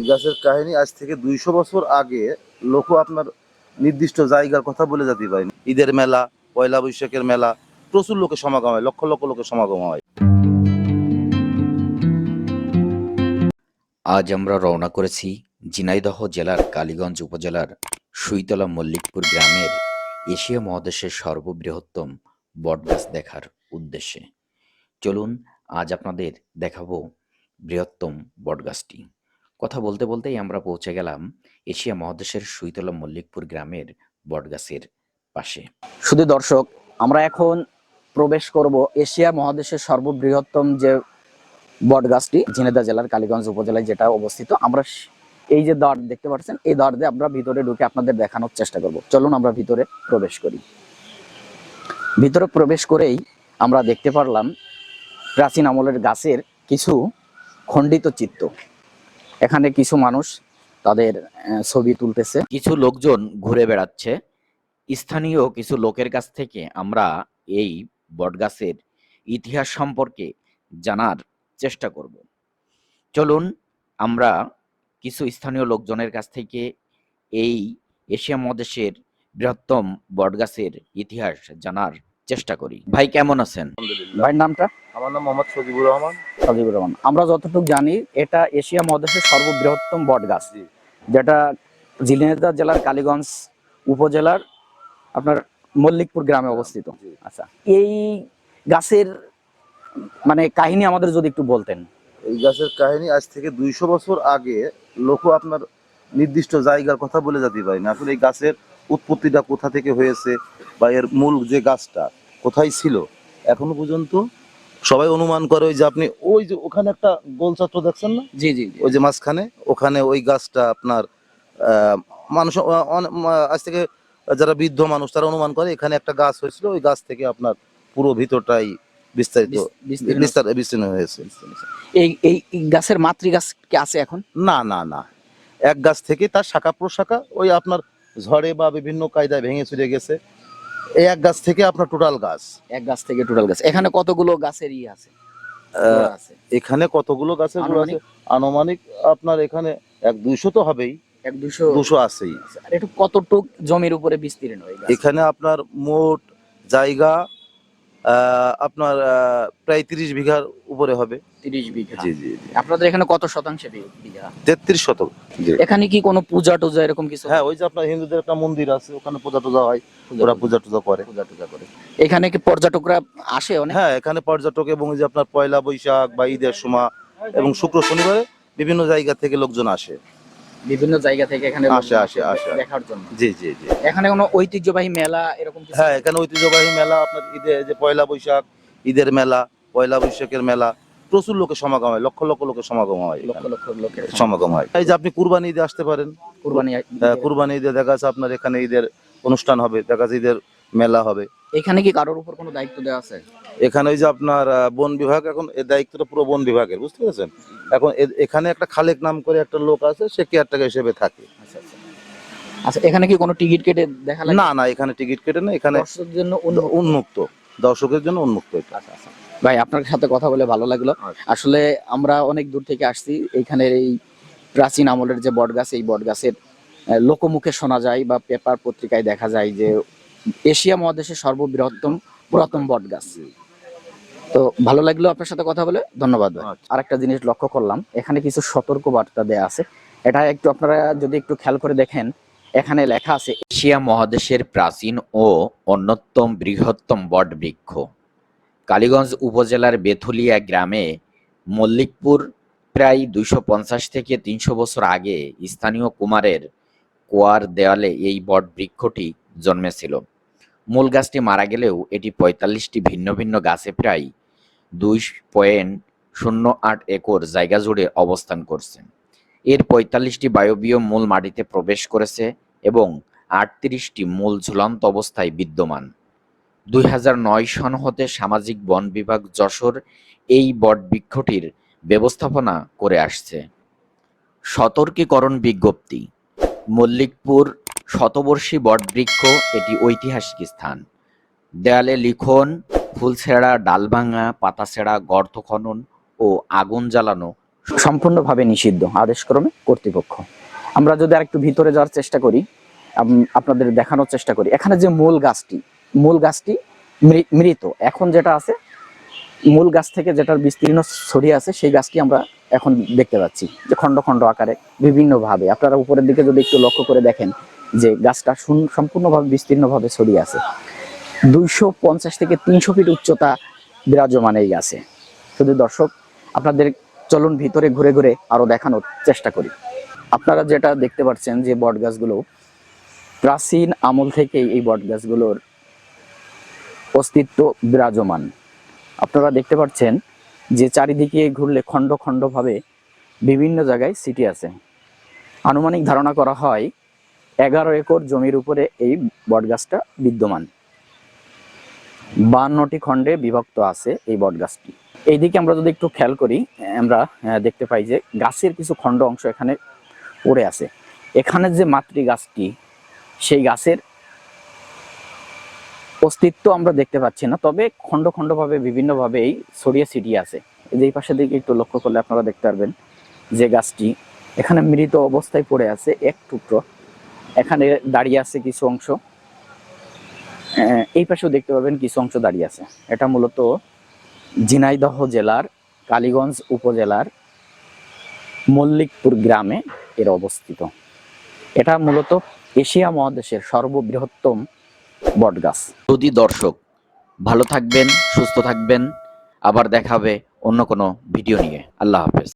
এই গাছের কাহিনী আজ থেকে দুইশো বছর আগে লোক আপনার নির্দিষ্ট জায়গার কথা বলে যেতে পারেনি ঈদের মেলা, পয়লা বৈশাখের মেলা, প্রচুর লোকের সমাগম হয়, লক্ষ লক্ষ লোকের সমাগম হয়। আজ আমরা রওনা করেছি ঝিনাইদহ জেলার কালীগঞ্জ উপজেলার সুইতলা মল্লিকপুর গ্রামের এশিয়া মহাদেশের সর্ববৃহত্তম বটগাছ দেখার উদ্দেশ্যে। চলুন, আজ আপনাদের দেখাবো বৃহত্তম বটগাছটি। কথা বলতে বলতেই আমরা পৌঁছে গেলাম এশিয়া মহাদেশের সুইতলা মল্লিকপুর গ্রামের বটগাছের পাশে। শুধু দর্শক, আমরা এখন প্রবেশ করব এশিয়া মহাদেশের সর্ববৃহত্তম যে বটগাছটি ঝিনেদা জেলার কালীগঞ্জ উপজেলায় যেটা অবস্থিত। আমরা এই যে দ্বার দেখতে পাচ্ছেন, এই দ্বার দিয়ে আমরা ভিতরে ঢুকে আপনাদের দেখানোর চেষ্টা করব। চলুন আমরা ভিতরে প্রবেশ করি। ভিতরে প্রবেশ করেই আমরা দেখতে পারলাম প্রাচীন আমলের গাছের কিছু খণ্ডিত চিত্র। এখানে কিছু মানুষ তাদের ছবি তুলতেছে। কিছু লোকজন ঘুরে বেড়াচ্ছে। স্থানীয় কিছু লোকের কাছ থেকে আমরা এই বটগাছের ইতিহাস সম্পর্কে জানার চেষ্টা করব। চলুন, আমরা কিছু স্থানীয় লোকজনের কাছ থেকে এই এশিয়া মহাদেশের বৃহত্তম বটগাছের ইতিহাস জানার চেষ্টা করি। ভাই কেমন আছেন? আলহামদুলিল্লাহ। ভাইয়ের নামটা? আমার নাম মোহাম্মদ সজিবুর রহমান। সজিবুর রহমান। আমরা যতটুকু জানি এটা এশিয়া মহাদেশের সর্ববৃহত্তম বট গাছ যেটা ঝিনাইদহ জেলার কালীগঞ্জ উপজেলার আপনার মল্লিকপুর গ্রামে অবস্থিত। আচ্ছা এই গাছের মানে কাহিনী আমাদের যদি একটু বলতেন। এই গাছের কাহিনী আজ থেকে দুইশো বছর আগে লোক আপনার নির্দিষ্ট জায়গার কথা বলে যেতে পারেনি আসলে এই গাছের উৎপত্তিটা কোথা থেকে হয়েছে বা এর মূল যে গাছটা কোথায় ছিল? এখনও পর্যন্ত সবাই অনুমান করে ওই যে আপনি ওই যে ওখানে একটা গোল ছাত্র দেখছেন না? জি জি ওই যে মাঝখানে? ওখানে ওই গাছটা আপনার মানুষ আজ থেকে যারা বৃদ্ধ মানুষ তারা অনুমান করে এখানে একটা গাছ হয়েছিল ওই গাছ থেকে আপনার পুরো ভিতরটাই বিস্তারিত বিস্তার বিস্তীর্ণ হয়েছে। এই এই এই গাছের মাতৃ গাছ কি আছে এখন? না না না। এক গাছ থেকে তার শাখা প্রশাখা ওই আপনার ঝড়ে বা বিভিন্ন কায়দায় ভেঙে চুরে গেছে। এই এক গাছ থেকে আপনার টোটাল গাছ। এক গাছ থেকে টোটাল গাছ। এখানে কতগুলো গাছের ই আছে। এখানে কতগুলো গাছেরগুলো আছে? আনুমানিক? আপনার এখানে এক দুইশো তো হবেই। এক দুশো দুশো আছেই। কতটুক জমির উপরে বিস্তীর্ণ এখানে আপনার মোট জায়গা আপনার প্রায় তিরিশ বিঘার উপরে হবে। তিরিশ বিঘা। জি জি আপনাদের এখানে কত শতাংশে বিঘা? তেত্রিশ শতক। এখানে কি কোনো পূজা টুজা এরকম কিছু? হ্যাঁ ওই যে আপনার হিন্দুদের একটা মন্দির আছে ওখানে পূজা টুজা হয় ওরা পূজা টুজা করে। পূজা টুজা করে। এখানে কি পর্যটকরা আসে অনেক? হ্যাঁ এখানে পর্যটক এবং যে আপনার পয়লা বৈশাখ বা ঈদের সময় এবং শুক্র শনিবারে বিভিন্ন জায়গা থেকে লোকজন আসে। বিভিন্ন জায়গা থেকে এখানে আসে, আসে, আসে। দেখার জন্য। জি জি জি। এখানে কোনো ঐতিহ্যবাহী মেলা এরকম কিছু হ্যাঁ এখানে ঐতিহ্যবাহী মেলা আপনার ঈদে যে পয়লা বৈশাখ ঈদের মেলা পয়লা বৈশাখের মেলা প্রচুর লোকের সমাগম হয় লক্ষ লক্ষ লোকের সমাগম হয় লক্ষ লক্ষ লোকের সমাগম। হয়। এই যে আপনি কুরবানি ঈদে আসতে পারেন। কুরবানি হ্যাঁ, কুরবানি ঈদে দেখা যাচ্ছে আপনার এখানে ঈদের অনুষ্ঠান হবে দেখা যাচ্ছে ঈদের মেলা হবে। এখানে কি কারোর উপর কোনো দায়িত্ব দেওয়া আছে? এখানে ওই যে আপনার বন বিভাগ এখন এই দায়িত্বটা পুরো বন বিভাগের বুঝতে পেরেছেন? এখন এখানে একটা খালেক নাম করে একটা লোক আছে সে কেয়ারটাকে হিসেবে থাকে। আচ্ছা আচ্ছা। আচ্ছা এখানে কি কোনো টিকিট কেটে দেখা লাগে? না না এখানে টিকিট কেটে না এখানে দর্শকদের জন্য উন্মুক্ত? দর্শকের জন্য উন্মুক্ত এটা। আচ্ছা, আচ্ছা। ভাই আপনার সাথে কথা বলে ভালো লাগল। আচ্ছা। আসলে আমরা অনেক দূর থেকে আসছি এইখানের এই প্রাচীন আমলের যে বটগাছ এই বটগাছের লোকমুখে শোনা যায় বা পেপার পত্রিকায় দেখা যায় যে এশিয়া মহাদেশের সর্ববৃহত্তম পুরাতন বটগাছ তো ভালো লাগল আপনার সাথে কথা বলে ধন্যবাদ। আচ্ছা। আরেকটা জিনিস লক্ষ্য করলাম এখানে কিছু সতর্ক বার্তা দেয়া আছে এটা একটু আপনারা যদি একটু খেয়াল করে দেখেন এখানে লেখা আছে এশিয়া মহাদেশের প্রাচীন ও অন্যতম বৃহত্তম বট বৃক্ষ কালীগঞ্জ উপজেলার বেথুলিয়া গ্রামে মল্লিকপুর প্রায় দুইশো পঞ্চাশ থেকে তিনশো বছর আগে স্থানীয় কুমারের কুয়ার দেওয়ালে এই বটবৃক্ষটি জন্মেছিল। মূল গাছটি মারা গেলেও এটি পঁয়তাল্লিশটি ভিন্ন ভিন্ন গাছে প্রায় দুই পয়েন্ট শূন্য আট একর জায়গা জুড়ে অবস্থান করছে। এর পঁয়তাল্লিশটি বায়বীয় মূল মাটিতে প্রবেশ করেছে এবং আটত্রিশটি মূল ঝুলন্ত অবস্থায় বিদ্যমান। দুই হাজার নয় সন হতে সামাজিক বন বিভাগ যশোর এই বটবৃক্ষটির ব্যবস্থাপনা করে আসছে। সতর্কীকরণ বিজ্ঞপ্তি, মল্লিকপুর শতবর্ষী বটবৃক্ষ এটি ঐতিহাসিক স্থান। দেয়ালে লিখন, ফুলছেড়া, ডালভাঙা, পাতাছেড়া, গর্ত খনন ও আগুন জ্বালানো সম্পূর্ণভাবে নিষিদ্ধ আদেশক্রমে কর্তৃপক্ষ। আমরা যদি আরেকটু ভিতরে যাওয়ার চেষ্টা করি আপনাদের দেখানোর চেষ্টা করি। এখানে যে মূল গাছটি মূল গাছটি মৃত। এখন যেটা আছে মূল গাছ থেকে যেটার বিস্তীর্ণ ছড়িয়ে আছে, সেই গাছটি আমরা এখন দেখতে পাচ্ছি, যে খণ্ড খণ্ড আকারে বিভিন্নভাবে। আপনারা উপরের দিকে যদি একটু লক্ষ্য করে দেখেন, যে গাছটা সম্পূর্ণভাবে বিস্তীর্ণভাবে ছড়িয়ে আছে। দুইশো পঞ্চাশ থেকে তিনশো ফিট উচ্চতা বিরাজমান এই গাছে। শুধু দর্শক, আপনাদের চলন ভিতরে ঘুরে ঘুরে আরও দেখানোর চেষ্টা করি। আপনারা যেটা দেখতে পাচ্ছেন, যে বট গাছগুলো প্রাচীন আমল থেকেই এই বট গাছগুলোর অস্তিত্ব বিরাজমান। আপনারা দেখতে পাচ্ছেন যে চারিদিকে ঘুরলে খণ্ড খণ্ড ভাবে বিভিন্ন জায়গায় সিটি আছে। আনুমানিক ধারণা করা হয় এগারো একর জমির উপরে এই বটগাছটা বিদ্যমান। বান্নটি খণ্ডে বিভক্ত আছে এই বটগাছটি। এইদিকে আমরা যদি একটু খেয়াল করি, আমরা দেখতে পাই যে গাছের কিছু খণ্ড অংশ এখানে পড়ে আছে। এখানে যে মাতৃ গাছটি সেই গাছের অস্তিত্ব আমরা দেখতে পাচ্ছি না। তবে খণ্ড খণ্ড ভাবে বিভিন্ন ভাবেই ছড়িয়ে ছিটিয়ে আছে। এই যে এই পাশে দিকে একটু লক্ষ্য করলে আপনারা দেখতে পারবেন যে গাছটি এখানে মৃত অবস্থায় পড়ে আছে এক টুকরো। এখানে দাঁড়িয়ে আছে কিছু অংশ। এই পাশেও দেখতে পাবেন কিছু অংশ দাঁড়িয়ে আছে। এটা মূলত ঝিনাইদহ জেলার কালীগঞ্জ উপজেলার মল্লিকপুর গ্রামে এর অবস্থিত। এটা মূলত এশিয়া মহাদেশের সর্ববৃহত্তম বটগাছ যদি দর্শক, ভালো থাকবেন, সুস্থ থাকবেন। আবার দেখাবে অন্য কোনো ভিডিও নিয়ে। আল্লাহ হাফেজ।